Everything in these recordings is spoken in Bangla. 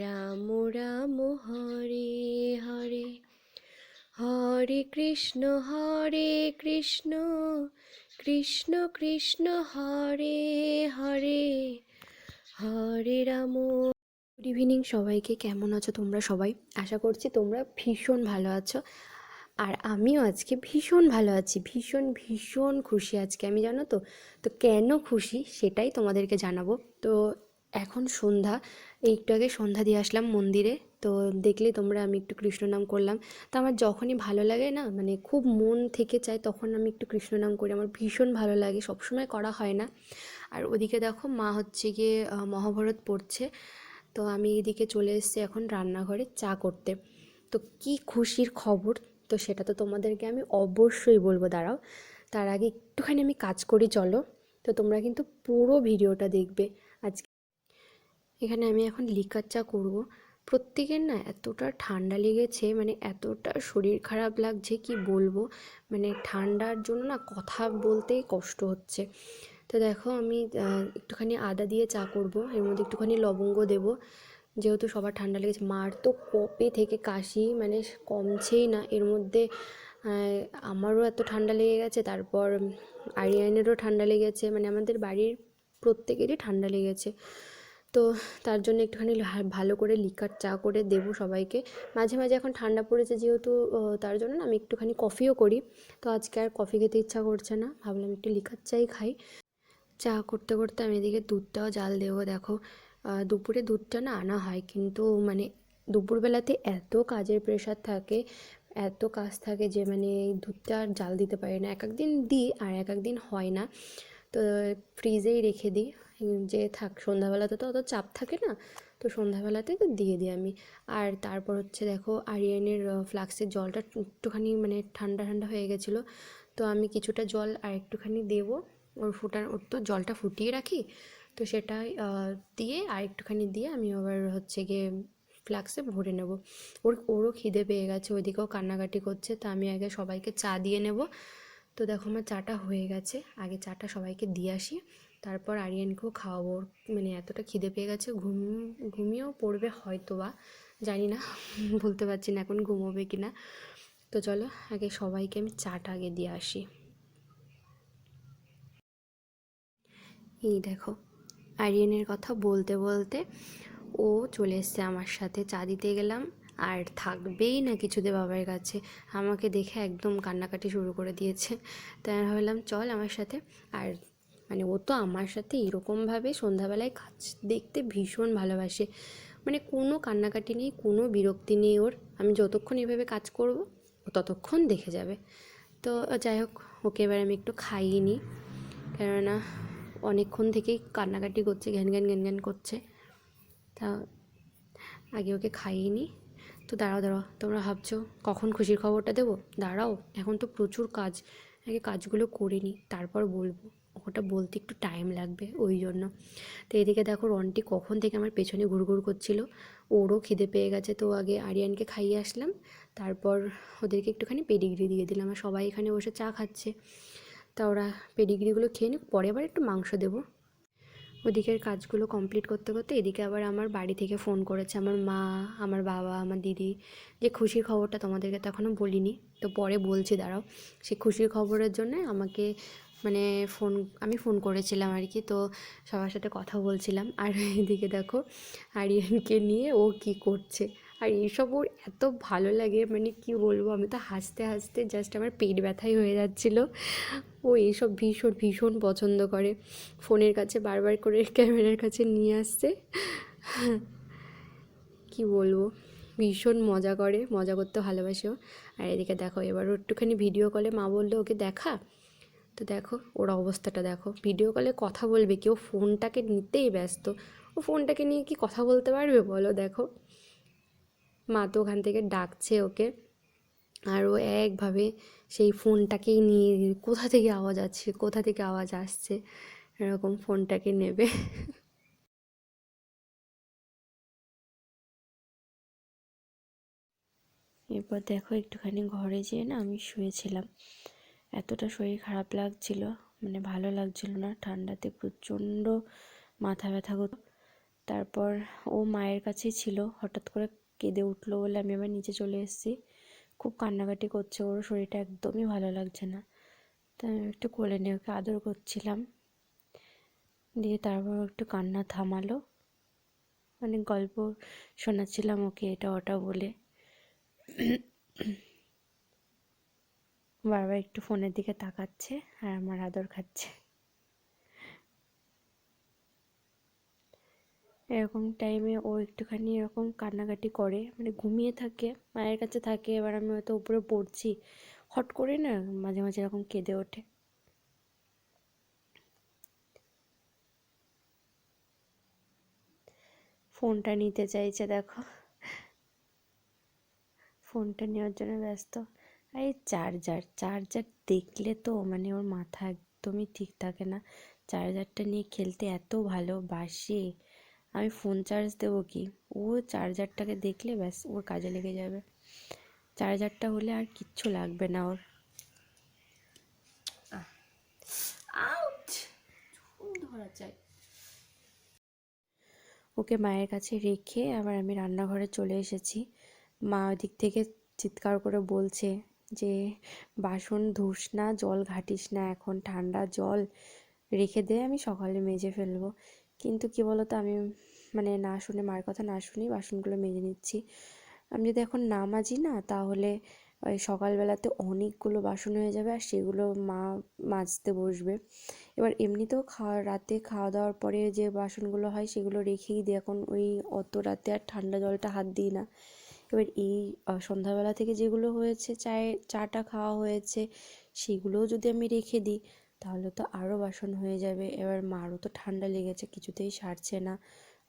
রাম রাম হরে হরে হরে কৃষ্ণ হরে কৃষ্ণ কৃষ্ণ কৃষ্ণ হরে হরে হরে রাম। গুড ইভিনিং সবাইকে, কেমন আছো তোমরা সবাই? আশা করছি তোমরা ভীষণ ভালো আছো। আর আমিও আজকে ভীষণ ভালো আছি, ভীষণ ভীষণ খুশি আজকে আমি, জানো তো? তো কেন খুশি সেটাই তোমাদেরকে জানাব। তো এখন সন্ধ্যা, একটু আগে সন্ধ্যা দিয়ে আসলাম মন্দিরে, তো দেখলে তোমরা আমি একটু কৃষ্ণ নাম করলাম। তো আমার যখনই ভালো লাগে না মানে খুব মন থেকে চাই তখন আমি একটু কৃষ্ণ নাম করি, আমার ভীষণ ভালো লাগে, সবসময় করা হয় না। আর ওদিকে দেখো মা হচ্ছে গিয়ে মহাভারত পড়ছে, তো আমি এদিকে চলে এসেছি এখন রান্নাঘরে চা করতে। তো কি খুশির খবর, তো সেটা তো তোমাদেরকে আমি অবশ্যই বলব, দাঁড়াও। তার আগে একটুখানি আমি কাজ করি, চলো। তো তোমরা কিন্তু পুরো ভিডিওটা দেখবে। এখানে আমি এখন লিকার চা করব। প্রত্যেকের না এতটা ঠান্ডা লেগেছে মানে এতটা শরীর খারাপ লাগছে কি বলব? মানে ঠান্ডার জন্য না কথা বলতেই কষ্ট হচ্ছে। তো দেখো আমি একটুখানি আদা দিয়ে চা করব, এর মধ্যে একটুখানি লবঙ্গ দেব। যেহেতু সবার ঠান্ডা লেগেছে, মার তো কপে থেকে কাশি মানে কমছেই না। এর মধ্যে আমারও এত ঠান্ডা লেগে গেছে, তারপর আরিয়ানেরও ঠান্ডা লেগেছে মানে আমাদের বাড়ির প্রত্যেকেরই ঠান্ডা লেগেছে। তো তার জন্য একটুখানি ভালো করে লিকার চা করে দেবো সবাইকে। মাঝে মাঝে এখন ঠান্ডা পড়েছে যেহেতু তার জন্য না আমি একটুখানি কফিও করি। তো আজকে আর কফি খেতে ইচ্ছা করছে না, ভাবলাম একটু লিকার চাই খাই। চা করতে করতে আমি এদিকে দুধটাও জাল দেবো, দেখো। দুপুরে দুধটা না আনা হয়, কিন্তু মানে দুপুরবেলাতে এত কাজের প্রেশার থাকে, এত কাজ থাকে যে মানে দুধটা আর জাল দিতে পারি না। এক একদিন দিই আর এক একদিন হয় না। তো ফ্রিজেই রেখে দিই। যে থাক, সন্ধ্যাবেলাতে তো অত চাপ থাকে না, তো সন্ধ্যাবেলাতে তো দিয়ে দিই আমি। আর তারপর হচ্ছে দেখো, আরিয়ানের ফ্লাক্সের জলটা একটুখানি মানে ঠান্ডা ঠান্ডা হয়ে গেছিল, তো আমি কিছুটা জল আর একটুখানি দেবো। ওর ফুটার, ওর তো জলটা ফুটিয়ে রাখি, তো সেটা দিয়ে আর একটুখানি দিয়ে আমি আবার হচ্ছে গিয়ে ফ্লাক্সে ভরে নেব। ওর, ওরও খিদে পেয়ে গেছে, ওইদিকেও কান্নাকাটি করছে, তো আমি আগে সবাইকে চা দিয়ে নেব। তো দেখো আমার চাটা হয়ে গেছে, আগে চাটা সবাইকে দিয়ে আসি। তারপর আরিয়ানকেও খাওয়াবো। মানে এতটা খিদে পেয়ে গেছে, ঘুম, ঘুমিয়েও পড়বে হয়তো বা জানি না, বলতে পারছি না এখন ঘুমোবে কি না তো চলো, আগে সবাইকে আমি চাটা আগে দিয়ে আসি। এই দেখো, আরিয়ানের কথা বলতে বলতে ও চলে এসছে আমার সাথে। চা দিতে গেলাম, আর থাকবেই না কিছুতে বাবার কাছে। আমাকে দেখে একদম কান্নাকাটি শুরু করে দিয়েছে। তাই ভাবলাম, চল আমার সাথে। আর মানে ও তো আমার সাথে এরকমভাবে সন্ধ্যাবেলায় কাজ দেখতে ভীষণ ভালোবাসে। মানে কোনো কান্নাকাটি নেই, কোনো বিরক্তি নেই ওর। আমি যতক্ষণ এভাবে কাজ করব, ও ততক্ষণ দেখে যাবে। তো যাই হোক, ওকে এবার আমি একটু খাইয়ে নিই। কেননা অনেকক্ষণ থেকেই কান্নাকাটি করছে, ঘ্যান ঘ্যান ঘ্যান ঘ্যান করছে। তা আগে ওকে খাইয়ে নিই। তো দাঁড়াও দাঁড়াও, তোমরা ভাবছ কখন খুশির খবরটা দেবো? দাঁড়াও, এখন তো প্রচুর কাজ। আগে কাজগুলো করে নিই, তারপর বলব। ওটা বলতে একটু টাইম লাগবে, ওই জন্য। তো এদিকে দেখো রন্টি কখন থেকে আমার পেছনে ঘুরঘুর করছিল, ওরও খিদে পেয়ে গেছে, তো আগে আরিয়ানকে খাইয়ে আসলাম, তারপর ওদেরকে একটুখানি পেডিগ্রি দিয়ে দিলাম, আর সবাই এখানে বসে চা খাচ্ছে। তা ওরা পেডিগ্রিগুলো খেয়ে নিক, পরে আবার একটু মাংস দেবো। ওদিকের কাজগুলো কমপ্লিট করতে করতে এদিকে আবার আমার বাড়ি থেকে ফোন করেছে আমার মা, আমার বাবা, আমার দিদি, যে খুশির খবরটা তোমাদেরকে তো এখনও বলিনি, তো পরে বলছি, দাঁড়াও। সেই খুশির খবরের জন্য আমাকে মানে ফোন, আমি ফোন করেছিলাম আর কি, তো সবার সাথে কথা বলছিলাম। আর এদিকে দেখো আরিয়ানকে নিয়ে ও কি করছে। আর এইসব ওর এত ভালো লাগে মানে কি বলব, আমি তো হাসতে হাসতে জাস্ট আমার পেট ব্যথাই হয়ে যাচ্ছিল। ও এইসব ভীষণ ভীষণ পছন্দ করে। ফোনের কাছে বারবার করে ক্যামেরার কাছে নিয়ে আসছে। কি বলব, ভীষণ মজা করে, মজা করতে ভালোবাসে ও। আর এদিকে দেখো, এবার একটুখানি ভিডিও কলে মা বলল, ওকে দেখা? তো দেখো, ওর অবস্থাটা দেখো। ভিডিও কলে কথা বলবে কেউ, ফোনটাকে নিতেই ব্যস্ত। ও ফোনটাকে নিয়ে কি কথা বলতে পারবে বলো দেখো। মা তো ওখান থেকে ডাকছে ওকে। আর ও একভাবে সেই ফোনটাকেই নিয়ে কোথা থেকে আওয়াজ আসছে, কোথা থেকে আওয়াজ আসছে, এরকম ফোনটাকে নেবে। এরপর দেখো একটুখানি ঘরে যেয়ে না আমি শুয়েছিলাম। এতটা শরীর খারাপ লাগছিল মানে ভালো লাগছিল না। ঠান্ডাতে প্রচণ্ড মাথা ব্যথা করতো। তারপর ও মায়ের কাছেই ছিল। হঠাৎ করে কেঁদে উঠল বলে আমি আবার নিচে চলে এসেছি। খুব কান্নাকাটি করছে ওর, শরীরটা একদমই ভালো লাগছে না। তাই আমি একটু কোলে নিয়ে ওকে আদর করছিলাম। দিয়ে তারপর একটু কান্না থামালো। মানে গল্প শোনাচ্ছিলাম ওকে এটা ওটা বলে। বারবার একটু ফোনের দিকে তাকাচ্ছে আর আমার আদর খাচ্ছে। এরকম টাইমে ও একটুখানি এরকম কান্নাকাটি করে মানে ঘুমিয়ে থাকে, মায়ের কাছে থাকে, এবার আমি হয়তো উপরে পড়ছি, হট করে না মাঝে মাঝে এরকম কেঁদে ওঠে। ফোনটা নিতে চাইছে, দেখো। ফোনটা নেওয়ার জন্য ব্যস্ত। আর এই চার্জার চার্জার দেখলে তো মানে ওর মাথা একদমই ঠিক থাকে না। চার্জারটা নিয়ে খেলতে এত ভালোবাসে। আমি ফোন চার্জ দেবো কি? ও চার্জারটাকে দেখলে ব্যাস ওর কাজে লেগে যাবে। চার্জারটা হলে আর কিচ্ছু লাগবে না ওর। ধরা চাই ওকে মায়ের কাছে রেখে আবার আমি রান্নাঘরে চলে এসেছি। মা ওদিক থেকে চিৎকার করে বলছে যে, বাসন ধুস না, জল ঘাটিস না, এখন ঠান্ডা জল রেখে দে, আমি সকালে মেজে ফেলব। কিন্তু কি বলতো, আমি মানে না শুনে, মার কথা না শুনেই বাসনগুলো মেজে নিচ্ছি। আমি যদি এখন না মাজি না, তাহলে ওই সকালবেলাতে অনেকগুলো বাসন হয়ে যাবে আর সেগুলো মা মাজতে বসবে। এবার এমনিতেও খাওয়া, রাতে খাওয়া দাওয়ার পরে যে বাসনগুলো হয়, সেগুলো রেখেই দিই। এখন ওই অত রাতে আর ঠান্ডা জলটা হাত দিই না। এবার এই সন্ধ্যাবেলা থেকে যেগুলো হয়েছে, চায়ে, চাটা খাওয়া হয়েছে, সেগুলোও যদি আমি রেখে দিই, তাহলে তো আরও বাসন হয়ে যাবে। এবার মারও তো ঠান্ডা লেগেছে, কিছুতেই সারছে না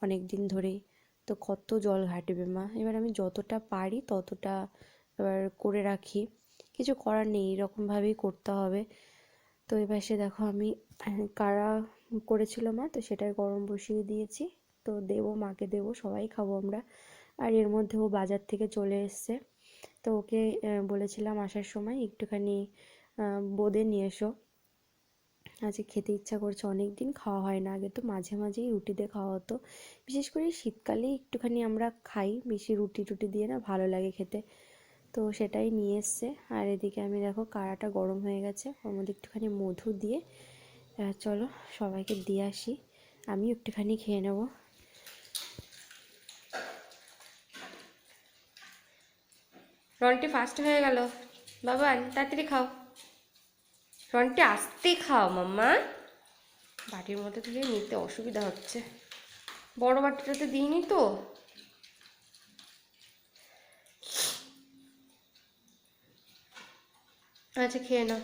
অনেক দিন ধরেই। তো কত জল ঘাটবে মা? এবার আমি যতটা পারি ততটা এবার করে রাখি। কিছু করার নেই, এরকমভাবেই করতে হবে। তো এবার সে দেখো আমি কারা করেছিল মা? তো সেটাই গরম বসিয়ে দিয়েছি। তো দেবো, মাকে দেবো, সবাই খাব আমরা। আর এর মধ্যে ও বাজার থেকে চলে এসছে। তো ওকে বলেছিলাম আসার সময় একটুখানি বোঁদে নিয়ে এসো। আজকে খেতে ইচ্ছা করছে অনেক দিন খাওয়া হয় না। আগে তো মাঝে মাঝেই রুটি দিয়ে খাওয়া হতো। বিশেষ করে শীতকালে একটুখানি আমরা খাই, বেশি রুটি টুটি দিয়ে না ভালো লাগে খেতে। তো সেটাই নিয়ে এসছে। আর এদিকে আমি দেখো কাড়াটা গরম হয়ে গেছে, ওর মধ্যে একটুখানি মধু দিয়ে চলো সবাইকে দিয়ে আসি। আমি একটুখানি খেয়ে নেব। রনটি ফাস্ট হয়ে গেল। বাবা, তাড়াতাড়ি খাও। রনটি আসতে খাও, মাম্মা। বাটির মধ্যে থেকে নিতে অসুবিধা হচ্ছে। বড় বাটিটাতে দিইনি তো। আচ্ছা খেয়ে নাও।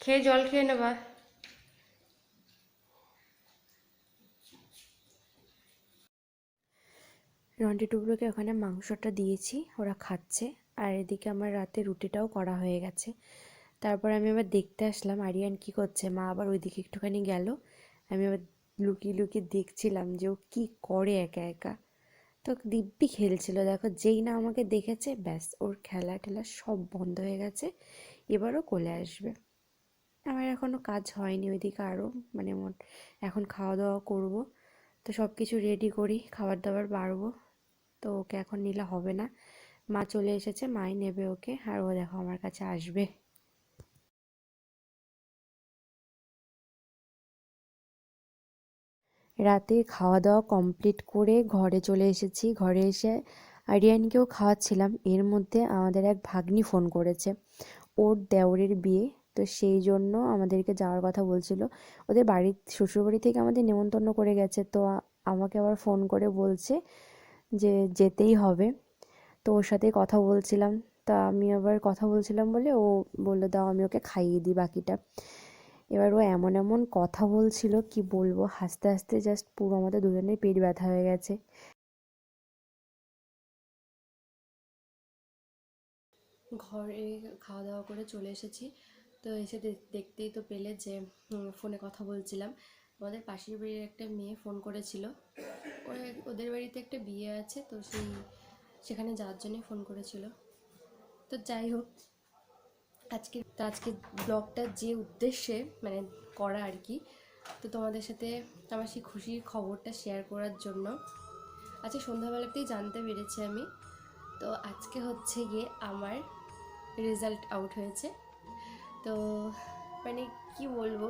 খেয়ে জল খেয়ে নেবা। রন্টি টুকরোকে ওখানে মাংসটা দিয়েছি, ওরা খাচ্ছে। আর এদিকে আমার রাতে রুটিটাও করা হয়ে গেছে। তারপর আমি আবার দেখতে আসলাম, আরিয়ান কি করছে? মা আবার ওইদিকে একটুখানি গেল। আমি আবার লুকিয়ে লুকিয়ে দেখছিলাম যে ও কী করে একা একা। তো দিব্যি খেলছিল, দেখো যেই না আমাকে দেখেছে, ব্যাস, ওর খেলা টেলা সব বন্ধ হয়ে গেছে, এবারও কোলে আসবে। আমার এখনও কাজ হয়নি ওইদিকে আরও মানে এখন খাওয়া দাওয়া করব। তো সব কিছু রেডি করি, খাবার দাবার বাড়বো। তো ওকে এখন নিলে হবে না। মা চলে এসেছে, মাই নেবে ওকে, আর ও দেখো আমার কাছে আসবে। রাতে খাওয়া দাওয়া কমপ্লিট করে ঘরে চলে এসেছি। ঘরে এসে আরিয়ানকেও খাওয়াচ্ছিলাম। এর মধ্যে আমাদের এক ভাগ্নি ফোন করেছে, ওর দেওরের বিয়ে। তো সেই জন্য আমাদেরকে যাওয়ার কথা বলছিল। ওদের বাড়ির, শ্বশুরবাড়ি থেকে আমাদের নেমন্তন্ন করে গেছে। তো আমাকে আবার ফোন করে বলছে যে যেতেই হবে। তো ওর সাথে কথা বলছিলাম। তা আমি আবার কথা বলছিলাম বলে ও বলল, দাও, আমি ওকে খাইয়ে দিই বাকিটা। এবার ও এমন এমন কথা বলছিল, কি বলব? হাসতে হাসতে জাস্ট পুরো আমাদের দুজনের পেট ব্যথা হয়ে গেছে। ঘরে খাওয়া দাওয়া করে চলে এসেছি। তো এসে দেখতেই তো পেলে যে ফোনে কথা বলছিলাম। আমাদের পাশের বাড়ির একটা মেয়ে ফোন করেছিল। ওদের বাড়িতে একটা বিয়ে আছে, তো সেই, সেখানে যাওয়ার জন্যই ফোন করেছিল। তো যাই হোক, আজকে, তো আজকে ব্লগটা যে উদ্দেশ্যে মানে করা আর কি, তো তোমাদের সাথে আমার সেই খুশির খবরটা শেয়ার করার জন্য। আজকে সন্ধ্যাবেলাতেই জানতে পেরেছি আমি। তো আজকে হচ্ছে গিয়ে আমার রেজাল্ট আউট হয়েছে। তো মানে কি বলব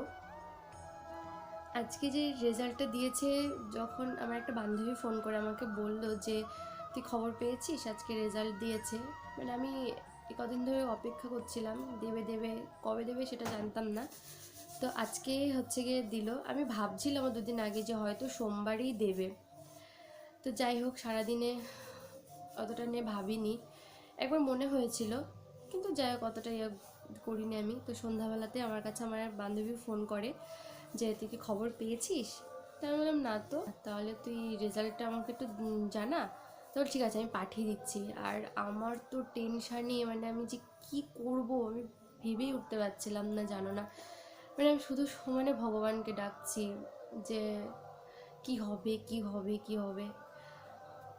আজকে যে রেজাল্টটা দিয়েছে, যখন আমার একটা বান্ধবী ফোন করে আমাকে বলল যে, তুই খবর পেয়েছিস আজকে রেজাল্ট দিয়েছে? মানে আমি কদিন ধরে অপেক্ষা করছিলাম, দেবে দেবে, কবে দেবে সেটা জানতাম না। তো আজকে হচ্ছে গিয়ে দিল। আমি ভাবছিলাম দুদিন আগে যে হয়তো সোমবারই দেবে। তো যাই হোক, সারাদিনে অতটা নিয়ে ভাবিনি। একবার মনে হয়েছিল, কিন্তু যাই হোক অতটা ইয়ে করিনি আমি। তো সন্ধ্যাবেলাতে আমার কাছে আমার বান্ধবী ফোন করে যে, তুই কি খবর পেয়েছিস? তা আমি বললাম, না তো। তাহলে তুই রেজাল্টটা আমাকে একটু জানা? তো ঠিক আছে, আমি পাঠিয়ে দিচ্ছি। আর আমার তো টেনশানে মানে আমি যে কি করব, আমি ভেবেই উঠতে পারছিলাম না, জানো না। মানে আমি শুধু সমানে ভগবানকে ডাকছি যে, কি হবে কি হবে কি হবে?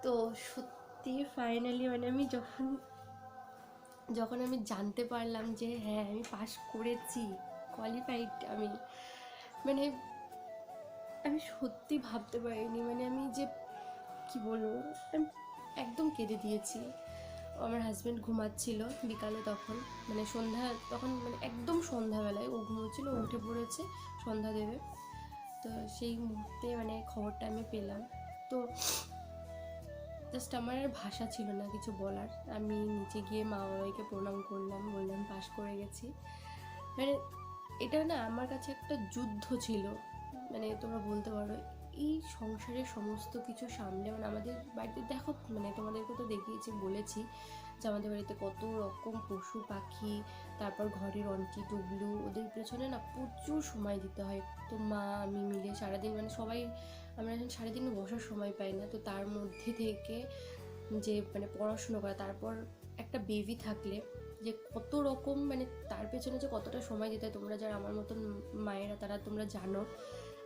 তো সত্যি ফাইনালি মানে আমি যখন যখন আমি জানতে পারলাম যে হ্যাঁ আমি পাস করেছি কোয়ালিফাইড আমি। মানে আমি সত্যি ভাবতে পারিনি। মানে আমি যে, কি বলব, আমি একদম কেঁদে দিয়েছি। আমার হাজব্যান্ড ঘুমাচ্ছিল বিকালে তখন। মানে সন্ধ্যা, তখন মানে একদম সন্ধ্যাবেলায় ও ঘুমোচ্ছিল উঠে পড়েছে সন্ধ্যা দেবে। তো সেই মুহূর্তে মানে খবরটা আমি পেলাম। তো জাস্ট আমার আর ভাষা ছিল না কিছু বলার। আমি নিচে গিয়ে মা বাবাকে প্রণাম করলাম, বললাম, পাশ করে গেছি। মানে এটা না আমার কাছে একটা যুদ্ধ ছিল। মানে তোমরা বলতে পারো, এই সংসারের সমস্ত কিছু সামলে মানে আমাদের বাড়িতে দেখো মানে তোমাদেরকে তো দেখিয়েছি, বলেছি যে আমাদের বাড়িতে কত রকম পশু পাখি, তারপর ঘরের অন্টি টুবলু ওদের পেছনে না প্রচুর সময় দিতে হয়। তো মা, আমি মিলে সারাদিন মানে সবাই, আমরা এখন সারাদিন বসার সময় পাই না, তো তার মধ্যে থেকে যে মানে পড়াশুনো করা, তারপর একটা বেবি থাকলে যে কত রকম মানে তার পেছনে যে কতটা সময় দিতে হয় তোমরা যারা আমার মতন মায়েরা, তারা তোমরা জানো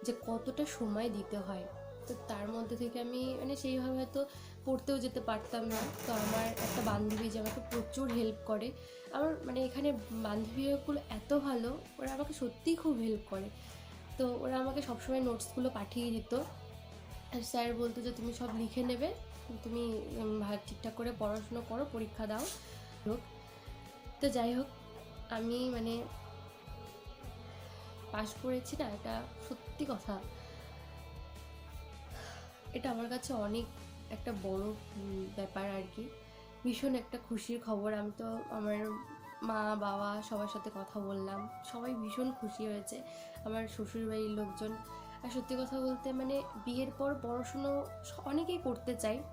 যে কতটা সময় দিতে হয়। তো তার মধ্যে থেকে আমি মানে সেইভাবে হয়তো পড়তেও যেতে পারতাম না। তো আমার একটা বান্ধবী যে আমাকে প্রচুর হেল্প করে, আমার মানে এখানে বান্ধবীগুলো এত ভালো, ওরা আমাকে সত্যিই খুব হেল্প করে। তো ওরা আমাকে সবসময় নোটসগুলো পাঠিয়ে দিত। আর স্যার বলতো যে, তুমি সব লিখে নেবে, তুমি ঠিকঠাক করে পড়াশুনো করো, পরীক্ষা দাও। হোক তো যাই হোক, আমি মানে পাশ করেছি না, এটা সত্যি কথা। এটা আমার কাছে অনেক একটা বড় ব্যাপার আর কি। ভীষণ একটা খুশির খবর। আমি তো আমার মা, বাবা সবার সাথে কথা বললাম। সবাই ভীষণ খুশি হয়েছে। আমার শ্বশুরবাড়ির লোকজন। আর সত্যি কথা বলতে মানে বিয়ের পর পড়াশুনো অনেকেই করতে চায়।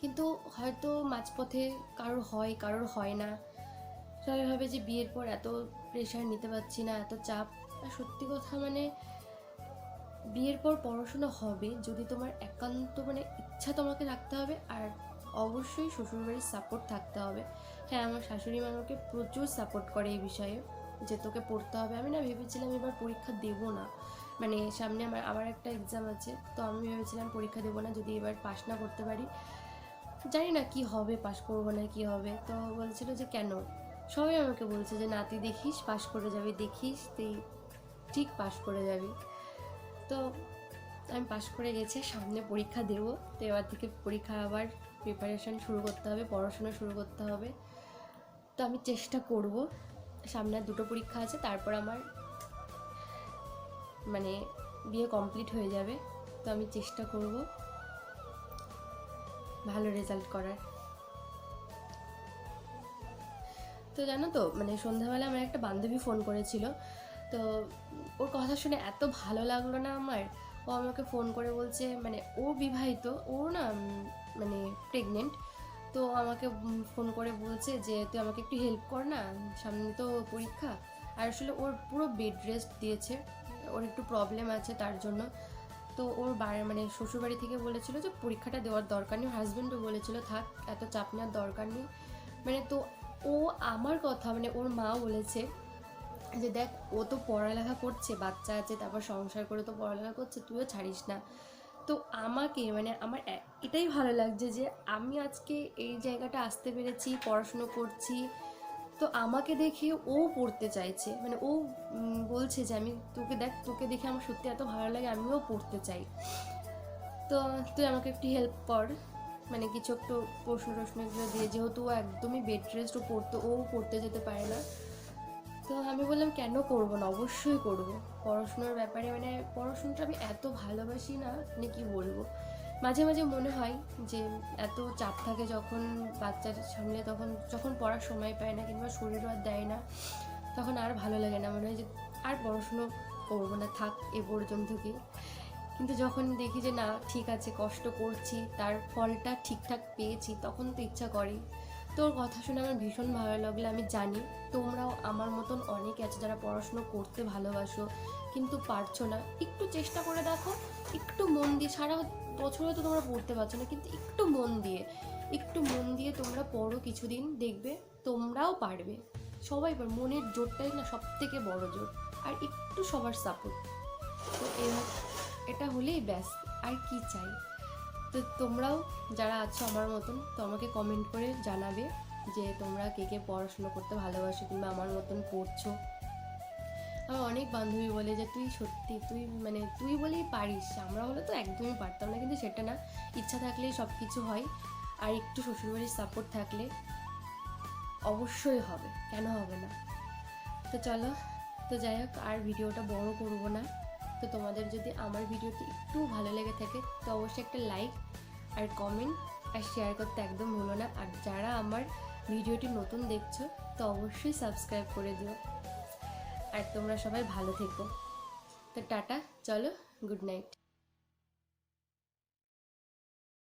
কিন্তু হয়তো মাঝপথে কারোর হয় কারোর হয় না। সবাই ভাবে যে বিয়ের পর এত প্রেশার নিতে পারছি না, এত চাপ। আর সত্যি কথা মানে বিয়ের পর পড়াশোনা হবে, যদি তোমার একান্ত মানে ইচ্ছা তোমাকে রাখতে হবে, আর অবশ্যই শ্বশুরবাড়ির সাপোর্ট থাকতে হবে। হ্যাঁ আমার শাশুড়ি মা আমাকে প্রচুর সাপোর্ট করে এই বিষয়ে, যে তোকে পড়তে হবে। আমি না ভেবেছিলাম এবার পরীক্ষা দেব না। মানে সামনে আমার আবার একটা এক্সাম আছে, তো আমি ভেবেছিলাম পরীক্ষা দেবো না, যদি এবার পাশ না করতে পারি। জানি না কি হবে পাশ করব না কি হবে। তো বলছিল যে, কেন? সবাই আমাকে বলছে যে না তুই দেখিস পাশ করে যাবি, দেখিস, তুই ঠিক পাশ করে যাবি। তো আমি পাশ করে গেছি, সামনে পরীক্ষা দেবো। তো এবার থেকে পরীক্ষা আবার প্রিপারেশন শুরু করতে হবে, পড়াশোনা শুরু করতে হবে। তো আমি চেষ্টা করব। সামনে দুটো পরীক্ষা আছে, তারপর আমার মানে বিয়ে কমপ্লিট হয়ে যাবে। তো আমি চেষ্টা করব। ভালো রেজাল্ট করার। তো জানো তো মানে সন্ধ্যাবেলা আমার একটা বান্ধবী ফোন করেছিল। তো ওর কথা শুনে এত ভালো লাগল না আমার। ও আমাকে ফোন করে বলছে মানে ও বিবাহিত, ও না মানে প্রেগনেন্ট তো আমাকে ফোন করে বলছে যে, তুই আমাকে একটু হেল্প কর না, সামনে তো পরীক্ষা। আর আসলে ওর পুরো বেড রেস্ট দিয়েছে। ওর একটু প্রবলেম আছে তার জন্য। তো ওর মানে শ্বশুরবাড়ি থেকে বলেছিল যে পরীক্ষাটা দেওয়ার দরকার নেই। হাজব্যান্ডও বলেছিল, থাক, এত চাপ নেওয়ার দরকার নেই। মানে তো ও আমার কথা মানে ওর মা বলেছে যে, দেখ, ও তো পড়ালেখা করছে, বাচ্চা আছে, তারপর সংসার করে তো পড়ালেখা করছে, তুইও ছাড়িস না। তো আমাকে মানে আমার এটাই ভালো লাগছে যে, আমি আজকে এই জায়গাটা আসতে পেরেছি, পড়াশুনো করছি তো আমাকে দেখে ও পড়তে চাইছে। মানে ও বলছে যে আমি তোকে দেখ, তোকে দেখে আমার সত্যি এত ভালো লাগে, আমিও পড়তে চাই। তো তুই আমাকে একটু হেল্প কর। মানে কিছু একটু প্রশ্ন টশ্ন এগুলো দিয়ে, যেহেতু ও একদমই বেড রেস্ট ও পড়তো, ও পড়তে যেতে পারে না। তো আমি বললাম, কেন করব না? অবশ্যই করব। পড়াশোনার ব্যাপারে মানে পড়াশোনাটা আমি এত ভালোবাসি না মানে কী বলব? মাঝে মাঝে মনে হয় যে এত চাপ থাকে যখন বাচ্চার সামনে তখন, যখন পড়ার সময় পায় না কিংবা শরীরও আর দেয় না, তখন আর ভালো লাগে না। মনে হয় যে আর পড়াশুনো করব না, থাক এ পর্যন্ত কি কিন্তু যখন দেখি যে না, ঠিক আছে, কষ্ট করছি, তার ফলটা ঠিকঠাক পেয়েছি, তখন তো ইচ্ছা করেই তোর কথা শুনে আমার ভীষণ ভালো লাগল, আমি জানি তোমরাও আমার মতন অনেকে আছে যারা পড়াশুনো করতে ভালোবাসো, কিন্তু পারছ না। একটু চেষ্টা করে দেখো, একটু মন দিয়ে, সারা বছরে তো তোমরা পড়তে পারছ না, কিন্তু একটু মন দিয়ে, একটু মন দিয়ে তোমরা পড়ো কিছুদিন, দেখবে তোমরাও পারবে। সবাই পার মনের জোরটাই না সব থেকে বড় জোর, আর একটু সবার সাপোর্ট তো এটা হলেই ব্যাস, আর কি চাই? তো তোমরাও যারা আছো আমার মতন, তো আমাকে কমেন্ট করে জানাবে যে তোমরা কে কে পড়াশুনো করতে ভালোবাসো কিংবা আমার মতন পড়ছো। আমার অনেক বান্ধবী বলে যে, তুই সত্যি, তুই মানে তুই বলেই পারিস, আমরা হলে তো একদমই পারতাম না, কিন্তু সেটা না, ইচ্ছা থাকলেই সব কিছু হয়, আর একটু শ্বশুরবাড়ির সাপোর্ট থাকলে অবশ্যই হবে, কেন হবে না? তো চলো, তো যাই হোক, আর ভিডিওটা বড় করব না। তো তোমাদের যদি আমার ভিডিওটি একটু ভালো লেগে থাকে, তো অবশ্যই একটা লাইক আর কমেন্ট আর শেয়ার করতে একদম ভুলো না। আর যারা আমার ভিডিওটি নতুন দেখছ, তো অবশ্যই সাবস্ক্রাইব করে দিও। আর তোমরা সবাই ভালো থেকো। তো টাটা চলো গুড নাইট